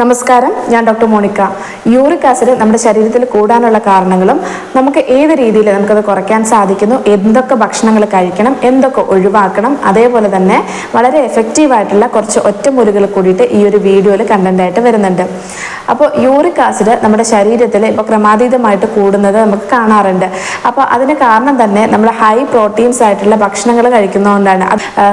നമസ്കാരം ഞാൻ doctor Monica. Uric acid നമ്മുടെ ശരീരത്തിൽ കൂടാനുള്ള കാരണങ്ങളും നമുക്ക് ഏത് രീതിയിൽ നമുക്കത് കുറയ്ക്കാൻ സാധിക്കുന്നു എന്തൊക്കെ ഭക്ഷണങ്ങൾ കഴിക്കണം എന്തൊക്കെ ഒഴിവാക്കണം അതേപോലെ തന്നെ വളരെ എഫക്റ്റീവായിട്ടുള്ള കുറച്ച് ഒറ്റമൂലികൾ കൂടിയിട്ട് ഈ ഒരു വീഡിയോയിൽ കണ്ടന്റ് ആയിട്ട് വരുന്നുണ്ട്. അപ്പോൾ യൂറിക് ആസിഡ് നമ്മുടെ ശരീരത്തിൽ ഇപ്പോൾ ക്രമാതീതമായിട്ട് കൂടുന്നത് നമുക്ക് കാണാറുണ്ട്. അപ്പോൾ അതിന് കാരണം തന്നെ നമ്മൾ ഹൈ പ്രോട്ടീൻസ് ആയിട്ടുള്ള ഭക്ഷണങ്ങൾ കഴിക്കുന്നതുകൊണ്ടാണ്.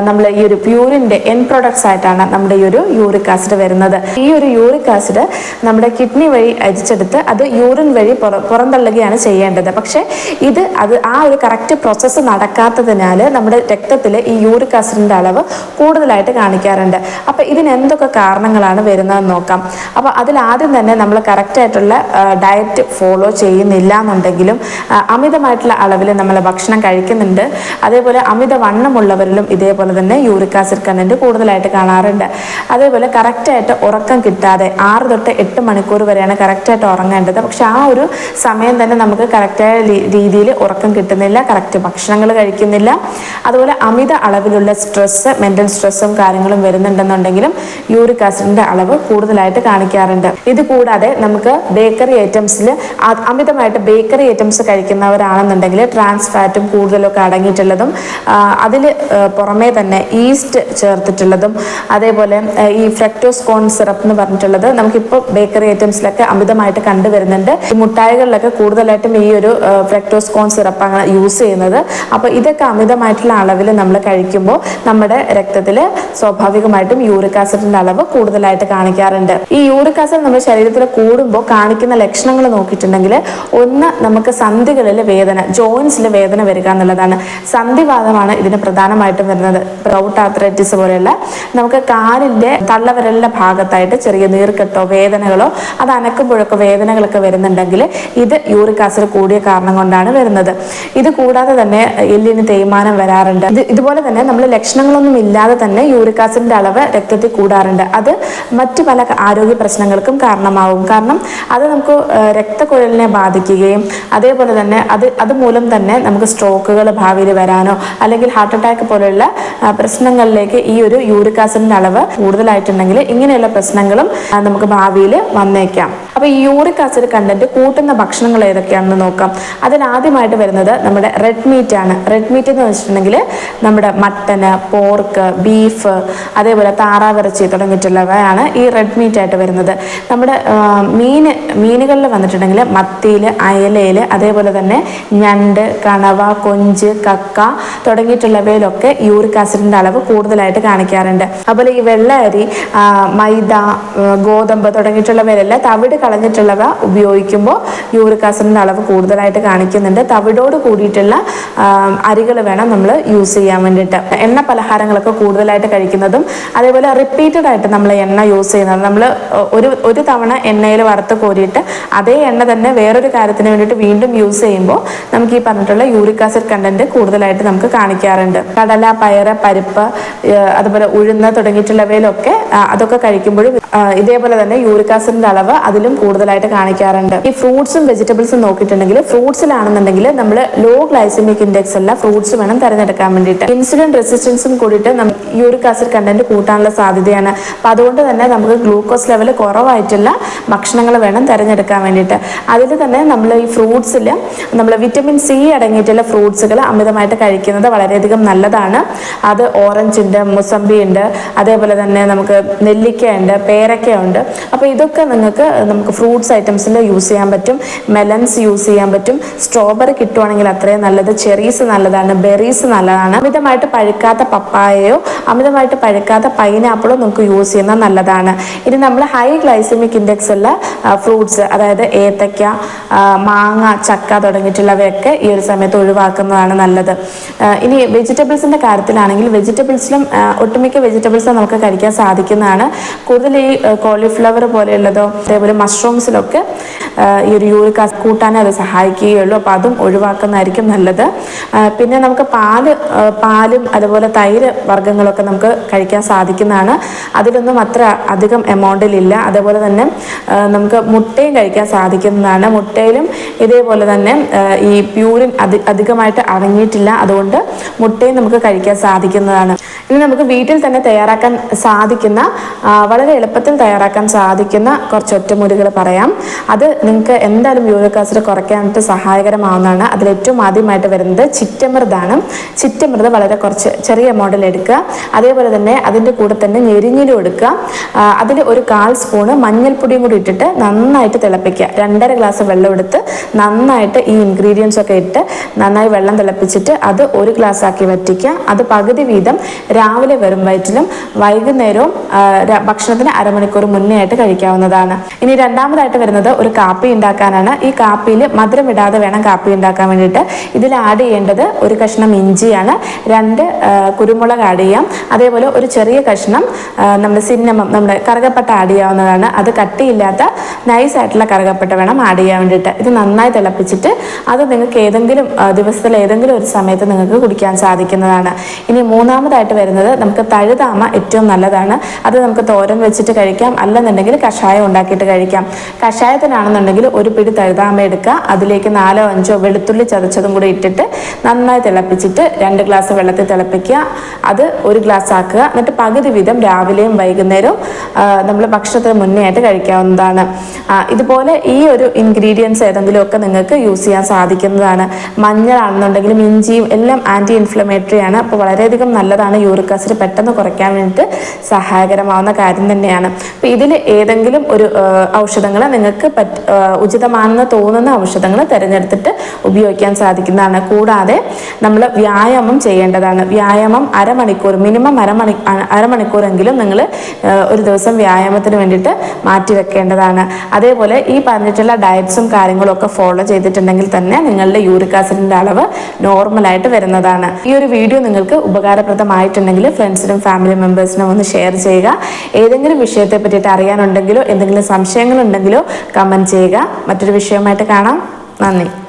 നമ്മൾ ഈ ഒരു പ്യൂരിന്റെ എൻ പ്രൊഡക്ട്സ് ആയിട്ടാണ് നമ്മുടെ ഈ ഒരു യൂറിക് ആസിഡ് വരുന്നത്. ഈ ഒരു യൂറിക് ആസിഡ് നമ്മുടെ കിഡ്നി വഴി അരിച്ചെടുത്ത് അത് യൂറിൻ വഴി പുറ- പുറന്തള്ളുകയാണ് ചെയ്യേണ്ടത്. പക്ഷേ ഇത് അത് ആ ഒരു കറക്റ്റ് പ്രോസസ്സ് നടക്കാത്തതിനാൽ നമ്മുടെ രക്തത്തിൽ ഈ യൂറിക് ആസിഡിന്റെ അളവ് കൂടുതലായിട്ട് കാണിക്കാറുണ്ട്. അപ്പോൾ ഇതിന് എന്തൊക്കെ കാരണങ്ങളാണ് വരുന്നതെന്ന് നോക്കാം. അപ്പോൾ അതിലാദ്യം തന്നെ നമ്മൾ കറക്റ്റായിട്ടുള്ള ഡയറ്റ് ഫോളോ ചെയ്യുന്നില്ല എന്നുണ്ടെങ്കിലും അമിതമായിട്ടുള്ള അളവിൽ നമ്മൾ ഭക്ഷണം കഴിക്കുന്നുണ്ട്. അതേപോലെ അമിത വണ്ണമുള്ളവരിലും ഇതേപോലെ തന്നെ യൂറിക് ആസിഡ് കണ്ടന്റ് കൂടുതലായിട്ട് കാണാറുണ്ട്. അതേപോലെ കറക്റ്റായിട്ട് ഉറക്കം കിട്ടാതെ ആറ് തൊട്ട് എട്ട് മണിക്കൂർ വരെയാണ് കറക്റ്റായിട്ട് ഉറങ്ങേണ്ടത്. പക്ഷെ ആ ഒരു സമയം തന്നെ നമുക്ക് കറക്റ്റായ രീതിയിൽ ഉറക്കം കിട്ടുന്നില്ല കറക്റ്റ് ഭക്ഷണങ്ങൾ കഴിക്കുന്നില്ല. അതുപോലെ അമിത അളവിലുള്ള സ്ട്രെസ്സ് മെന്റൽ സ്ട്രെസ്സും കാര്യങ്ങളും വരുന്നുണ്ടെന്നുണ്ടെങ്കിലും യൂറിക് ആസിഡിന്റെ അളവ് കൂടുതലായിട്ട് കാണിക്കാറുണ്ട്. ഇത് കൂടാതെ നമുക്ക് ബേക്കറി ഐറ്റംസിൽ അമിതമായിട്ട് ബേക്കറി ഐറ്റംസ് കഴിക്കുന്നവരാണെന്നുണ്ടെങ്കിൽ ട്രാൻസ് ഫാറ്റും കൂടുതലൊക്കെ അടങ്ങിയിട്ടുള്ളതും അതിൽ പുറമേ തന്നെ ഈസ്റ്റ് ചേർത്തിട്ടുള്ളതും അതേപോലെ ഈ ഫ്രക്ടോസ് കോൺ സിറപ്പ് എന്ന് പറഞ്ഞിട്ടുള്ളത് നമുക്കിപ്പോൾ ബേക്കറി ഐറ്റംസിലൊക്കെ അമിതമായിട്ട് കണ്ടുവരുന്നുണ്ട്. മുട്ടായികളിലൊക്കെ കൂടുതലായിട്ടും ഈ ഒരു ഫ്രക്ടോസ് കോൺ സിറപ്പാണ് യൂസ് ചെയ്യുന്നത്. അപ്പോൾ ഇതൊക്കെ അമിതമായിട്ടുള്ള അളവിൽ നമ്മൾ കഴിക്കുമ്പോൾ നമ്മുടെ രക്തത്തിൽ സ്വാഭാവികമായിട്ടും യൂറിക് ആസിഡിന്റെ അളവ് കൂടുതലായിട്ട് കാണിക്കാറുണ്ട്. ഈ യൂറിക് ആസിഡ് നമ്മുടെ ശരീരത്തിൽ കൂടുമ്പോൾ കാണിക്കുന്ന ലക്ഷണങ്ങൾ നോക്കിയിട്ടുണ്ടെങ്കിൽ ഒന്ന് നമുക്ക് സന്ധികളിൽ വേദന ജോയിൻസിൽ വേദന വരിക എന്നുള്ളതാണ്. സന്ധിവാദമാണ് ഇതിന് പ്രധാനമായിട്ടും വരുന്നത്. പ്രൗട്ട് ആർത്രൈറ്റിസ് പോലെയുള്ള നമുക്ക് കാലിന്റെ തള്ളവിരലിന്റെ ഭാഗത്തായിട്ട് ചെറിയ നീർക്കെട്ടോ വേദനകളോ അത് അനക്കുമ്പോഴൊക്കെ വേദനകളൊക്കെ വരുന്നുണ്ടെങ്കിൽ ഇത് യൂറിക് ആസിഡ് കൂടിയ കാരണം കൊണ്ടാണ് വരുന്നത്. ഇത് കൂടാതെ തന്നെ എല്ലിന് തേയ്മാനം വരാറുണ്ട്. ഇത് ഇതുപോലെ തന്നെ നമ്മൾ ലക്ഷണങ്ങളൊന്നും ഇല്ലാതെ തന്നെ യൂറിക് ആസിഡിന്റെ അളവ് രക്തത്തിൽ കൂടാറുണ്ട്. അത് മറ്റു പല ആരോഗ്യ പ്രശ്നങ്ങൾക്കും കാരണമാവും. കാരണം അത് നമുക്ക് രക്തക്കുഴലിനെ ബാധിക്കുകയും അതേപോലെ തന്നെ അത് അതുമൂലം തന്നെ നമുക്ക് സ്ട്രോക്കുകൾ ഭാവിയിൽ വരാനോ അല്ലെങ്കിൽ ഹാർട്ട് അറ്റാക്ക് പോലെയുള്ള പ്രശ്നങ്ങളിലേക്ക് ഈ ഒരു യൂറിക് ആസിഡിന്റെ അളവ് കൂടുതലായിട്ടുണ്ടെങ്കിൽ ഇങ്ങനെയുള്ള പ്രശ്നങ്ങളും നമുക്ക് ഭാവിയിൽ വന്നേക്കാം. അപ്പോൾ ഈ യൂറിക് ആസിഡ് കണ്ടന്റ് കൂട്ടുന്ന ഭക്ഷണങ്ങൾ ഏതൊക്കെയാണെന്ന് നോക്കാം. അതിൽ ആദ്യമായിട്ട് വരുന്നത് നമ്മുടെ റെഡ് മീറ്റ് ആണ്. റെഡ് മീറ്റ് എന്ന് വെച്ചിട്ടുണ്ടെങ്കിൽ നമ്മുടെ മട്ടന് പോർക്ക് ബീഫ് അതേപോലെ താറാവിറച്ചി തുടങ്ങിയിട്ടുള്ളവയാണ് ഈ റെഡ് മീറ്റ് ആയിട്ട് വരുന്നത്. നമ്മുടെ മീൻ മീന് മീനുകളിൽ വന്നിട്ടുണ്ടെങ്കിൽ മത്തിയിൽ അയലയിൽ അതേപോലെ തന്നെ ഞണ്ട് കണവ കൊഞ്ച് കക്ക തുടങ്ങിയിട്ടുള്ളവയിലൊക്കെ യൂറിക് ആസിഡിന്റെ അളവ് കൂടുതലായിട്ട് കാണിക്കാറുണ്ട്. അതുപോലെ ഈ വെള്ള അരി മൈദ ഗോതമ്പ് തുടങ്ങിയിട്ടുള്ളവയിലെല്ലാം തവിട് കളഞ്ഞിട്ടുള്ളവ ഉപയോഗിക്കുമ്പോൾ യൂറിക് ആസിഡിന്റെ അളവ് കൂടുതലായിട്ട് കാണിക്കുന്നുണ്ട്. തവിടോട് കൂടിയിട്ടുള്ള അരികൾ വേണം നമ്മൾ യൂസ് ചെയ്യാൻ വേണ്ടിയിട്ട്. എണ്ണ പലഹാരങ്ങളൊക്കെ കൂടുതലായിട്ട് കഴിക്കുന്നതും അതേപോലെ റിപ്പീറ്റഡ് ആയിട്ട് നമ്മൾ എണ്ണ യൂസ് ചെയ്യുന്നത് നമ്മൾ ഒരു ഒരു തവണ എണ്ണയിൽ വറുത്ത് കോരിയിട്ട് അതേ എണ്ണ തന്നെ വേറൊരു കാര്യത്തിന് വേണ്ടിയിട്ട് വീണ്ടും യൂസ് ചെയ്യുമ്പോൾ നമുക്ക് ഈ പറഞ്ഞിട്ടുള്ള യൂറിക് ആസിഡ് കണ്ടന്റ് കൂടുതലായിട്ട് നമുക്ക് കാണിക്കാറുണ്ട്. കടല പയറ് പരിപ്പ് അതുപോലെ ഉഴുന്ന് തുടങ്ങിയിട്ടുള്ളവയിലൊക്കെ അതൊക്കെ കഴിക്കുമ്പോഴും ഇതേപോലെ തന്നെ യൂറിക് ആസിഡിന്റെ അളവ് അതിലും കൂടുതലായിട്ട് കാണിക്കാറുണ്ട്. ഈ ഫ്രൂട്ട്സും വെജിറ്റബിൾസും നോക്കിയിട്ടുണ്ടെങ്കിൽ ഫ്രൂട്ട്സിലാണെന്നുണ്ടെങ്കിൽ നമ്മൾ ലോ ഗ്ലൈസമിക് ഇൻഡെക്സ് ഉള്ള ഫ്രൂട്ട്സ് വേണം തിരഞ്ഞെടുക്കാൻ വേണ്ടിയിട്ട്. ഇൻസുലിൻ റെസിസ്റ്റൻസും കൂടിയിട്ട് യൂറിക് ആസിഡ് കണ്ടന്റ് കൂട്ടാനുള്ള സാധ്യതയാണ്. അപ്പൊ അതുകൊണ്ട് തന്നെ നമുക്ക് ഗ്ലൂക്കോസ് ലെവൽ കുറവായിട്ടുള്ള ഭക്ഷണങ്ങൾ വേണം തിരഞ്ഞെടുക്കാൻ വേണ്ടിയിട്ട്. അതിൽ തന്നെ നമ്മൾ ഈ ഫ്രൂട്ട്സിൽ നമ്മൾ വിറ്റമിൻ സി അടങ്ങിയിട്ടുള്ള ഫ്രൂട്ട്സുകൾ അമിതമായിട്ട് കഴിക്കുന്നത് വളരെയധികം നല്ലതാണ്. അത് ഓറഞ്ച് ഉണ്ട് മുസമ്പി ഉണ്ട് അതേപോലെ തന്നെ നമുക്ക് നെല്ലിക്ക ഉണ്ട് പേരക്ക ഉണ്ട് അപ്പോൾ ഇതൊക്കെ നിങ്ങൾക്ക് നമുക്ക് ഫ്രൂട്ട്സ് ഐറ്റംസിൽ യൂസ് ചെയ്യാൻ പറ്റും. മെലൻസ് യൂസ് ചെയ്യാൻ പറ്റും. സ്ട്രോബെറി കിട്ടുവാണെങ്കിൽ അത്രയും നല്ലത്. ചെറീസ് നല്ലതാണ്. ബെറീസ് നല്ലതാണ്. അമിതമായിട്ട് പഴുക്കാത്ത പപ്പായയോ അമിതമായിട്ട് പഴുക്കാത്ത പൈനാപ്പിളോ നമുക്ക് യൂസ് ചെയ്യുന്നത് നല്ലതാണ്. ഇനി നമ്മൾ ഹൈ ഗ്ലൈസമിക് ഇൻഡെക്സ് ഉള്ള ഫ്രൂട്ട്സ് അതായത് ഏത്തക്ക മാങ്ങ ചക്ക തുടങ്ങിയിട്ടുള്ളവയൊക്കെ ഈ ഒരു സമയത്ത് ഒഴിവാക്കുന്നതാണ് നല്ലത്. ഇനി വെജിറ്റബിൾസിന്റെ കാര്യത്തിലാണെങ്കിൽ വെജിറ്റബിൾസിലും ഒട്ടുമിക്ക വെജിറ്റബിൾസും നമുക്ക് കഴിക്കാൻ സാധിക്കുന്നതാണ്. കൂടുതൽ ഈ കോളിഫ്ലവർ പോലെയുള്ളതോ അതേപോലെ മഷ്റൂംസിലൊക്കെ ഈ ഒരു യൂറിക് ആസിഡ് കൂട്ടാനേ അത് സഹായിക്കുകയുള്ളൂ. അപ്പോൾ അതും ഒഴിവാക്കുന്നതായിരിക്കും നല്ലത്. പിന്നെ നമുക്ക് പാൽ പാലും അതുപോലെ തൈര് വർഗങ്ങളൊക്കെ നമുക്ക് കഴിക്കാൻ സാധിക്കുന്നതാണ്. അതിലൊന്നും അത്ര അധികം എമൗണ്ടിലില്ല. അതേപോലെ തന്നെ നമുക്ക് മുട്ടയും കഴിക്കാൻ സാധിക്കുന്നതാണ്. മുട്ടയിലും ഇതേപോലെ തന്നെ ഈ പ്യൂരിൻ അധി അധികമായിട്ട് അടങ്ങിയിട്ടില്ല. അതുകൊണ്ട് മുട്ടയും നമുക്ക് കഴിക്കാൻ സാധിക്കുന്നതാണ്. ഇനി നമുക്ക് വീട്ടിൽ തന്നെ തയ്യാറാക്കാൻ സാധിക്കുന്ന വളരെ എളുപ്പത്തിൽ തയ്യാറാക്കാൻ സാധിക്കുന്ന കുറച്ച് ഒറ്റമൂലികൾ പറയാം. അത് നിങ്ങൾക്ക് എന്തായാലും യൂറിക് ആസിഡ് കുറയ്ക്കാനായിട്ട് സഹായകരമാവുന്നതാണ്. അതിൽ ഏറ്റവും ആദ്യമായിട്ട് വരുന്നത് ചിറ്റമൃതാണ് ചിറ്റമൃത് വളരെ കുറച്ച് ചെറിയ മോഡൽ എടുക്കുക. അതേപോലെ തന്നെ അതിന്റെ കൂടെ തന്നെ ഞെരിഞ്ഞിലും എടുക്കുക. അതിൽ ഒരു കാൽ സ്പൂണ് മഞ്ഞൾപ്പൊടിയും കൂടി ഇട്ടിട്ട് നന്നായിട്ട് തിളപ്പിക്കുക. രണ്ടര ഗ്ലാസ് വെള്ളം എടുത്ത് നന്നായിട്ട് ഈ ഇൻഗ്രീഡിയൻസ് ഒക്കെ ഇട്ട് നന്നായി വെള്ളം തിളപ്പിച്ചിട്ട് അത് ഒരു ഗ്ലാസ് ആക്കി വറ്റിക്കുക. അത് പകുതി വീതം രാവിലെ വെറും വയറ്റിലും വൈകുന്നേരവും ഭക്ഷണത്തിന് അരമണിക്കൂർ മുന്നേ ആയിട്ട് കഴിക്കാവുന്നതാണ്. ഇനി രണ്ടാമതായിട്ട് വരുന്നത് ഒരു കാപ്പി ഉണ്ടാക്കാനാണ്. ഈ കാപ്പിയിൽ മധുരം ഇടാതെ വേണം കാപ്പി ഉണ്ടാക്കാൻ വേണ്ടിയിട്ട്. ഇതിൽ ആഡ് ചെയ്യേണ്ടത് ഒരു കഷ്ണം ഇഞ്ചിയാണ്. രണ്ട് കുരുമുളക് ആഡ് ചെയ്യാം. അതേപോലെ ഒരു ചെറിയ കഷ്ണം നമ്മുടെ സിന്നമം നമ്മുടെ കറുകപ്പട്ട ആഡ് ചെയ്യാവുന്നതാണ്. അത് കട്ടിയില്ലാത്ത നൈസ് ആയിട്ടുള്ള കറുകപ്പട്ട വേണം ആഡ് ചെയ്യാൻ വേണ്ടിയിട്ട്. ഇത് നന്നായി തിളപ്പിച്ചിട്ട് അത് നിങ്ങൾക്ക് ഏതെങ്കിലും ദിവസത്തിൽ ഏതെങ്കിലും ഒരു സമയത്ത് നിങ്ങൾക്ക് കുടിക്കാൻ സാധിക്കുന്നതാണ്. ഇനി മൂന്നാമതായിട്ട് വരുന്നത് നമുക്ക് തഴുതാമ ഏറ്റവും നല്ലതാണ്. അത് നമുക്ക് തോരൻ വെച്ചിട്ട് കഴിക്കാം. അല്ലെന്നുണ്ടെങ്കിൽ കഷായം ഉണ്ടാക്കിയിട്ട് കഴിക്കാം. കഷായത്തിനാണെന്നുണ്ടെങ്കിൽ ഒരു പിടി തഴുതാമ എടുക്കുക. അതിലേക്ക് നാലോ അഞ്ചോ വെളുത്തുള്ളി ചതച്ചതും കൂടി ഇട്ടിട്ട് നന്നായി തിളപ്പിച്ചിട്ട് രണ്ട് ഗ്ലാസ് വെള്ളത്തിൽ തിളപ്പിക്കുക. അത് ഒരു ഗ്ലാസ് ആക്കുക. എന്നിട്ട് പകുതി വീതം രാവിലെയും വൈകുന്നേരവും നമ്മൾ ഭക്ഷണത്തിന് മുന്നേ ആയിട്ട് കഴിക്കാവുന്നതാണ്. ഇതുപോലെ ഈ ഒരു ഇൻഗ്രീഡിയൻസ് ഏതെങ്കിലുമൊക്കെ നിങ്ങൾക്ക് യൂസ് ചെയ്യാൻ സാധിക്കുന്നതാണ്. മഞ്ഞളാണെന്നുണ്ടെങ്കിലും ഇഞ്ചിയും എല്ലാം ആന്റി ഇൻഫ്ലമേറ്ററി ആണ്. അപ്പോൾ വളരെയധികം നല്ലതാണ്. യൂറിക് ആസിഡ് പെട്ടെന്ന് കുറയ്ക്കാൻ വേണ്ടിയിട്ട് സഹായകരമാവുന്ന കാര്യം തന്നെയാണ്. അപ്പോൾ ഇതിൽ ഏതെങ്കിലും ഒരു ഔഷധങ്ങൾ നിങ്ങൾക്ക് പറ്റ ഉചിതമാണെന്ന് തോന്നുന്ന ഔഷധങ്ങൾ തിരഞ്ഞെടുത്തിട്ട് ഉപയോഗിക്കാൻ സാധിക്കുന്നതാണ്. കൂടാതെ നമ്മൾ വ്യായാമം ചെയ്യേണ്ടതാണ്. വ്യായാമം അരമണിക്കൂർ മിനിമം അരമണി അരമണിക്കൂറെങ്കിലും നിങ്ങൾ ഒരു ദിവസം വ്യായാമത്തിന് വേണ്ടിയിട്ട് മാറ്റി വെക്കേണ്ടതാണ് അതേപോലെ ഈ പറഞ്ഞിട്ടുള്ള ഡയറ്റ്സും കാര്യങ്ങളും ഒക്കെ ഫോളോ ചെയ്തിട്ടുണ്ടെങ്കിൽ തന്നെ നിങ്ങളുടെ യൂറിക് ആസിഡിന്റെ അളവ് നോർമലായിട്ട് വരുന്നതാണ്. ഈ ഒരു വീഡിയോ നിങ്ങൾക്ക് ഉപകാരപ്രദമായിട്ടുണ്ടെങ്കിൽ ഫ്രണ്ട്സിനും ഫാമിലി മെമ്പേഴ്സിനും ഒന്ന് ഷെയർ ചെയ്യുക. ഏതെങ്കിലും വിഷയത്തെ പറ്റിയിട്ട് അറിയാനുണ്ടെങ്കിലോ എന്തെങ്കിലും സംശയങ്ങളുണ്ടെങ്കിലോ കമന്റ് ചെയ്യുക. മറ്റൊരു വിഷയമായിട്ട് കാണാം. നന്ദി.